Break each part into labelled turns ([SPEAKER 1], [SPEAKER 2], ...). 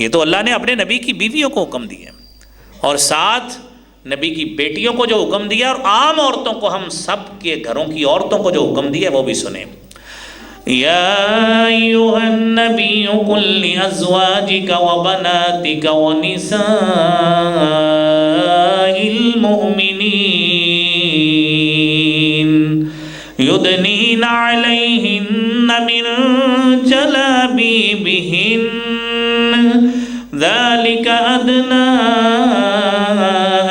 [SPEAKER 1] یہ تو اللہ نے اپنے نبی کی بیویوں کو حکم دیا اور ساتھ نبی کی بیٹیوں کو جو حکم دیا اور عام عورتوں کو ہم سب کے گھروں کی عورتوں کو جو حکم دیا وہ بھی سنیں۔ يا أيها النبي قل لأزواجك وبناتك ونساء المؤمنين يدنين عليهن من جلابيبهن ذلك أدنى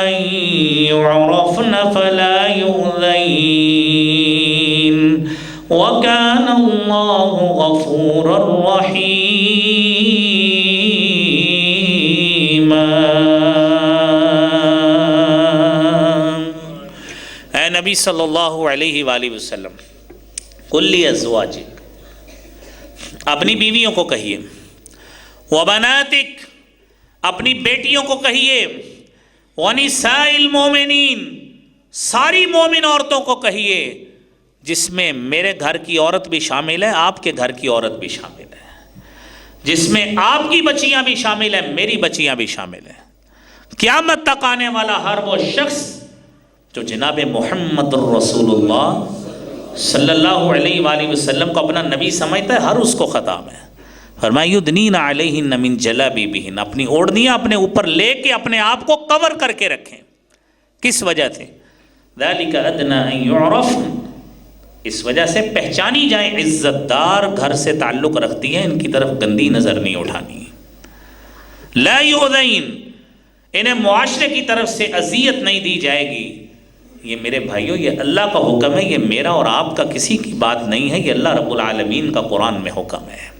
[SPEAKER 1] أن يعرفن فلا يؤذين. وكان الله غفورا رحيما. اے نبی صلی اللہ علیہ وآلہ وسلم کلی ازواجک اپنی بیویوں کو کہیے وبناتک، اپنی بیٹیوں کو کہیے، ونساء المومنین ساری مومن عورتوں کو کہیے، جس میں میرے گھر کی عورت بھی شامل ہے، آپ کے گھر کی عورت بھی شامل ہے۔ جس میں آپ کی بچیاں بھی شامل ہیں، میری بچیاں بھی شامل ہیں۔ قیامت تک آنے والا ہر وہ شخص جو جناب محمد الرسول اللہ صلی اللہ علیہ وآلہ وسلم کو اپنا نبی سمجھتا ہے، ہر اس کو خطاب ہے۔ فرمایا یدنین علیہن من جلابیبہن. اپنی اوڑھنیاں اپنے اوپر لے کے اپنے آپ کو کور کر کے رکھیں۔ کس وجہ سے؟ ذالک ادنا ان اس وجہ سے پہچانی جائیں عزت دار گھر سے تعلق رکھتی ہیں، ان کی طرف گندی نظر نہیں اٹھانی۔ لا یؤذین۔ انہیں معاشرے کی طرف سے اذیت نہیں دی جائے گی۔ یہ میرے بھائیوں یہ اللہ کا حکم ہے، یہ میرا اور آپ کا کسی کی بات نہیں ہے، یہ اللہ رب العالمین کا قرآن میں حکم ہے۔